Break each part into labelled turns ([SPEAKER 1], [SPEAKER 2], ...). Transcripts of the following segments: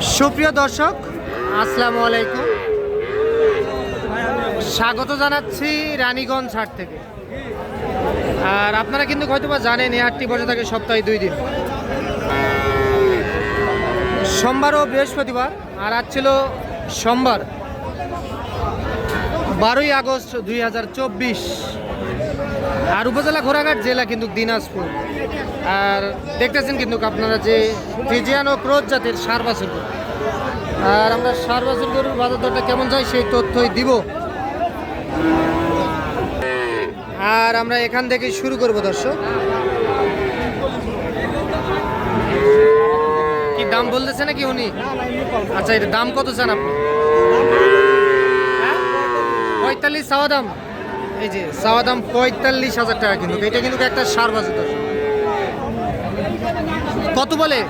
[SPEAKER 1] সুপ্রিয় দর্শক, আসসালামু আলাইকুম। স্বাগত জানাচ্ছি রানীগঞ্জ হাট থেকে। আর আপনারা কিন্তু হয়তো বা জানেন, এই হাটটি বসে থাকে সপ্তাহে দুই দিন। সোমবার ও বৃহস্পতিবার, আর আজ ছিল সোমবার, বারোই আগস্ট দুই হাজার চব্বিশ। আর উপজেলা ঘোরাঘাট জেলা কিন্তু দিনাজপুর। আর দেখতেছেন কিন্তু আপনারা যে ফিজিয়ান ও ক্রোধ জাতের সার বাছুর গরু। আর আমরা সার বাছুর গরুর বাজার দরটা কেমন যায় সেই তথ্যই দিব। আর আমরা এখান থেকে শুরু করব, দর্শক। কি দাম বলতেছে নাকি উনি? আচ্ছা এটা দাম কত চান আপনি? পঁয়তাল্লিশ চাওয়া দাম। এই যে, চাওয়া দাম পঁয়তাল্লিশ হাজার টাকা কিন্তু। এটা কিন্তু একটা সার বাজার দর্শক। কত বলে?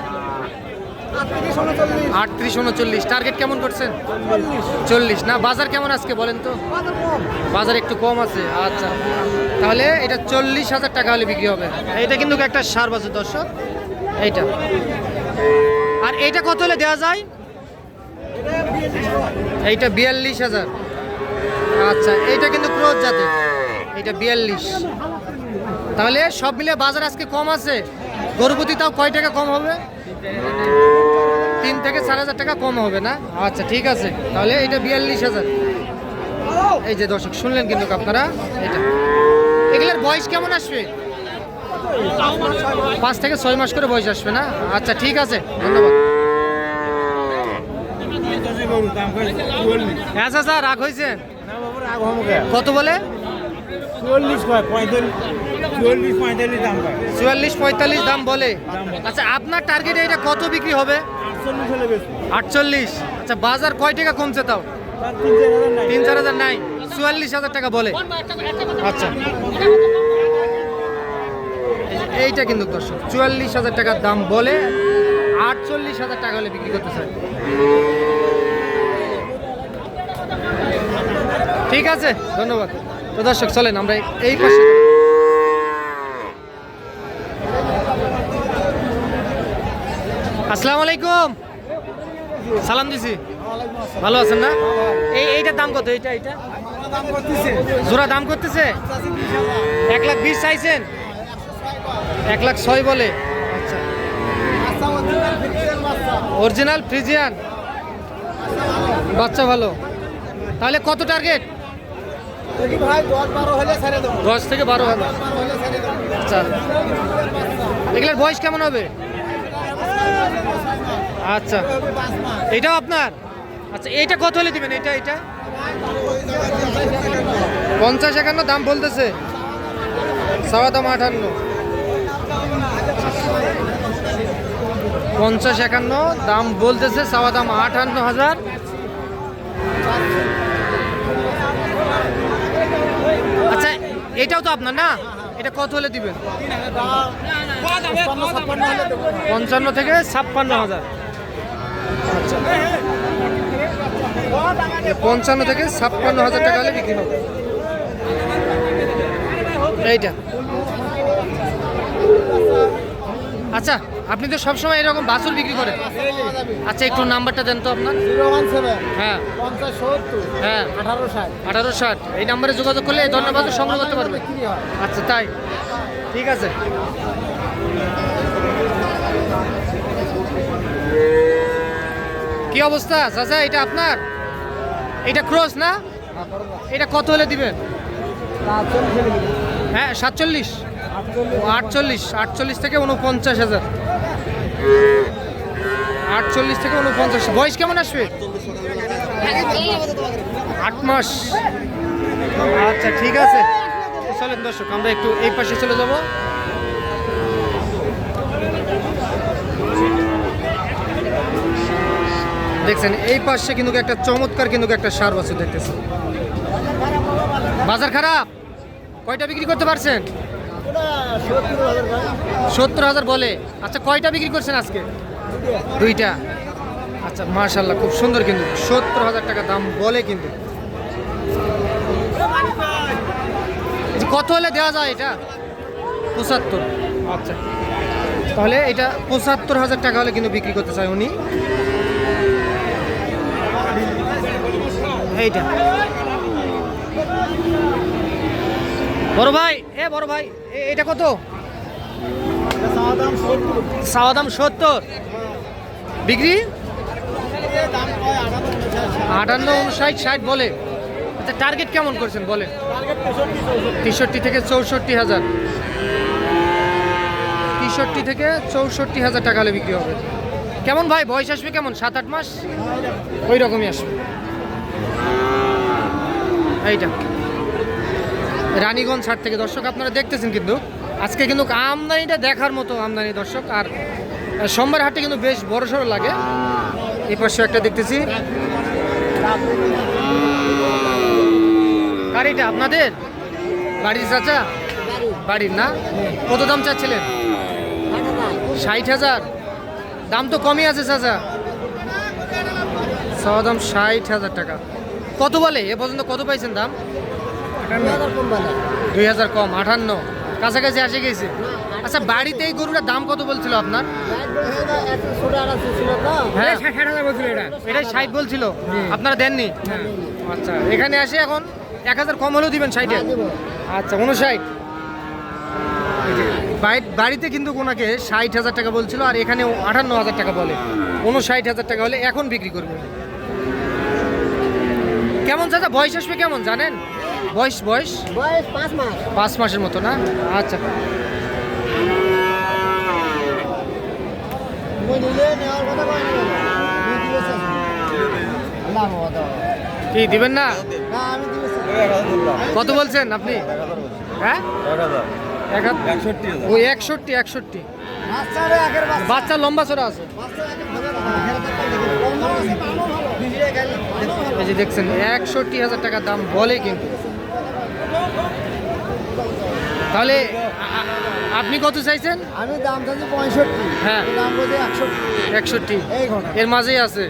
[SPEAKER 1] আটত্রিশ উনচল্লিশ। টার্গেট কেমন করছেন? চল্লিশ। না বাজার কেমন আজকে বলেন তো? বাজার একটু কম আছে। আচ্ছা। তাহলে এটা চল্লিশ হাজার টাকা হলে বিক্রি হবে। এটা কিন্তু একটা সার বাজার দর্শক। এইটা। আর এইটা কত হলে দেওয়া যায়? এইটা বিয়াল্লিশ হাজার। আচ্ছা এইটা কিন্তু ক্রোধ জাতের। এইটা বিয়াল্লিশ। তাহলে সব মিলে বাজার আজকে কম আছে? গরুপতি তাও কয় টাকা কম হবে? তিন থেকে চার হাজার টাকা কম হবে না? আচ্ছা ঠিক আছে। তাহলে এটা বিয়াল্লিশ হাজার। এই যে দর্শক শুনলেন কিন্তু আপনারা? এটা। এগুলোর বয়স কেমন আসবে? পাঁচ থেকে ছয় মাস করে বয়স আসবে না? আচ্ছা ঠিক আছে। ধন্যবাদ। স্যার রাগ হয়েছে? কত বলে?
[SPEAKER 2] চল্লিশ কয় পঁয়তাল্লিশ।
[SPEAKER 1] চুয়াল্লিশ পঁয়তাল্লিশ দাম বলে? আচ্ছা আপনার টার্গেট এটা কত বিক্রি হবে?
[SPEAKER 2] আটচল্লিশ
[SPEAKER 1] আচ্ছা বাজার কয় টাকা কমছে তাও?
[SPEAKER 2] তিন চার হাজার নাই।
[SPEAKER 1] চুয়াল্লিশ হাজার টাকা বলে। আচ্ছা। এইটা কিন্তু দর্শক চুয়াল্লিশ হাজার টাকার দাম বলে আটচল্লিশ হাজার টাকা হলে বিক্রি করতে চাই ঠিক আছে ধন্যবাদ। তো দর্শক চলেন আমরা এই পাশে আসসালামু আলাইকুম। সালাম দিছি। ভালো আছেন না? এই এইটার দাম কত? এইটা এইটা? জোড়া দাম করতেছে? এক লাখ বিশ চাইছেন? এক লাখ ছয় বলে। আচ্ছা। Original Friesian. বাচ্চা ভালো। তাহলে কত টার্গেট?
[SPEAKER 2] দশ
[SPEAKER 1] থেকে বারো হাজার। আচ্ছা। এগুলোর বয়স কেমন হবে? আচ্ছা। এটাও আপনার? আচ্ছা এইটা কত হলে দিবেন? এটা এটা পঞ্চাশ একান্ন দাম বলতেছে। সাওয়া দাম আটান্ন। পঞ্চাশ একান্ন দাম বলতেছে সাওয়া দাম আটান্ন হাজার। আচ্ছা এটাও তো আপনার না? এটা কত হলে দিবেন? পঞ্চান্ন থেকে ছাপ্পান্ন হাজার। পঞ্চান্ন থেকে ছাপ্পান্ন হাজার টাকা হলে বিক্রি হবে। এইটা। আচ্ছা আপনি তো সবসময় এরকম বাছুর বিক্রি করেন? আচ্ছা একটু নাম্বারটা দেন তো আপনার। হ্যাঁ। হ্যাঁ।
[SPEAKER 2] আঠারো ষাট।
[SPEAKER 1] এই নাম্বারে যোগাযোগ করলে এই বাছুর সংগ্রহ করতে পারবে। আচ্ছা তাই। ঠিক আছে। কি অবস্থা? চাচা, এটা আপনার? এটা ক্রস না? এটা কত হলে দিবেন। হ্যাঁ সাতচল্লিশ।
[SPEAKER 2] আটচল্লিশ।
[SPEAKER 1] আটচল্লিশ থেকে উনপঞ্চাশ হাজার। আটচল্লিশ থেকে উনপঞ্চাশ। বয়স কেমন আসবে? আট মাস। আচ্ছা ঠিক আছে। চলেন দর্শক, আমরা একটু এই পাশে চলে যাব। দেখছেন, এই পাশে কিন্তু একটা চমৎকার কিন্তু একটা সার বছর দেখতেছি। বাজার খারাপ? কয়টা বিক্রি করতে পারছেন?
[SPEAKER 2] সত্তর হাজার
[SPEAKER 1] বলে। আচ্ছা কয়টা বিক্রি করছেন আজকে? দুইটা। আচ্ছা মার্শাল্লাহ খুব সুন্দর কিন্তু। সত্তর হাজার টাকা দাম বলে কিন্তু। কত হলে দেওয়া যায় এটা? পঁচাত্তর। আচ্ছা। তাহলে এটা পঁচাত্তর হাজার টাকা হলে কিন্তু বিক্রি করতে চায় উনি। এইটা। বড় ভাই, এ বড় ভাই এটা কত? চাওয়া দাম সত্তর। বিক্রি? আটান্ন উনষাট ষাট বলে। আচ্ছা টার্গেট কেমন করছেন বলে তেষট্টি থেকে চৌষট্টি হাজার। তেষট্টি থেকে চৌষট্টি হাজার টাকা হলে বিক্রি হবে। কেমন ভাই, বয়স আসবে কেমন? সাত আট মাস? ওই রকমই আসবে। এইটা। রানীগঞ্জ হাট থেকে। দর্শক, আপনারা দেখতেছেন কিন্তু, আজকে কিন্তু আমদানিটা দেখার মতো আমদানি দর্শক, আর সোমবার হাটে কিন্তু বেশ বড় সড়ো লাগে। এই পাশে একটা দেখতেছি। গাড়িটা আপনাদের? বাড়ির চাচা? বাড়ির না? কত দাম চাচ্ছিলেন? ষাট হাজার। দাম তো কমই আছে চাচা। চাওয়া দাম ষাট হাজার টাকা। কত বলে? এ পর্যন্ত কত পাইছেন দাম? দুই হাজার কম আটান্ন কাছাকাছি আসে গেছে। আচ্ছা বাড়িতে এই গরুটার দাম কত বলছিল আপনার? হ্যাঁ। এটাই ষাট বলছিল? আপনারা দেননি? আচ্ছা এখানে আসে এখন এক হাজার কম হলেও দিবেন ষাটে? আচ্ছা উনষাট। বাড়ি- বাড়িতে কিন্তু ওনাকে ষাট হাজার টাকা বলছিল আর এখানে আটান্ন হাজার টাকা বলে। উনষাট হাজার টাকা হলে এখন বিক্রি করবে। কেমন চাচা বয়স আসবে কেমন জানেন? বয়স বয়স?
[SPEAKER 3] বয়স পাঁচ মাস।
[SPEAKER 1] পাঁচ মাসের মতো না? আচ্ছা। কি দিবেন না। কত বলছেন আপনি? হ্যাঁ? ওই একষট্টি একষট্টি।
[SPEAKER 3] বাচ্চা।
[SPEAKER 1] লম্বা চড়া আছে। দেখছেন একষট্টি হাজার টাকা দাম বলে কিন্তু। তাহলে আপনি কত চাইছেন?
[SPEAKER 3] আমি দাম চাচ্ছি পঁয়ষট্টি।
[SPEAKER 1] হ্যাঁ।
[SPEAKER 3] দাম বলছি একষট্টি।
[SPEAKER 1] একষট্টি। এর মাঝেই আছে।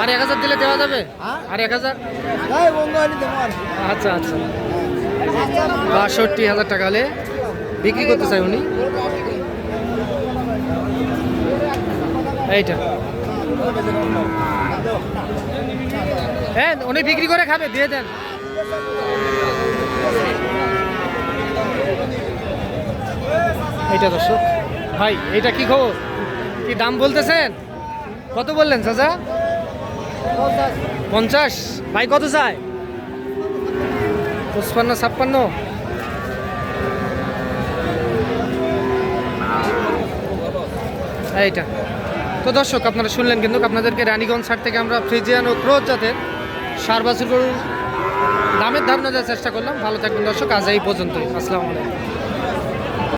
[SPEAKER 1] আর এক হাজার দিলে দেওয়া যাবে?
[SPEAKER 3] হ্যাঁ?
[SPEAKER 1] আর এক হাজার। আচ্ছা আচ্ছা। বাষট্টি হাজার টাকা হলে বিক্রি করতে চাই উনি। এইটা। হ্যাঁ উনি বিক্রি করে খাবে দিয়ে দেন। এইটা দর্শক। ভাই এটা কি খবর? কি দাম বলতেছেন? কত বললেন, চাচা?
[SPEAKER 3] পঞ্চাশ।
[SPEAKER 1] ভাই, কত চায়? পঁচপান্ন, ছাপ্পান্ন। এইটা। তো দর্শক, আপনারা শুনলেন কিন্তু আপনাদেরকে রানীগঞ্জ হাট থেকে আমরা ফ্রিজিয়ান ও ক্রোজ জাতের সার বাছুর দামের ধারণা দেওয়ার চেষ্টা করলাম। ভালো থাকবেন দর্শক, আজ এই পর্যন্তই। আসসালামু আলাইকুম।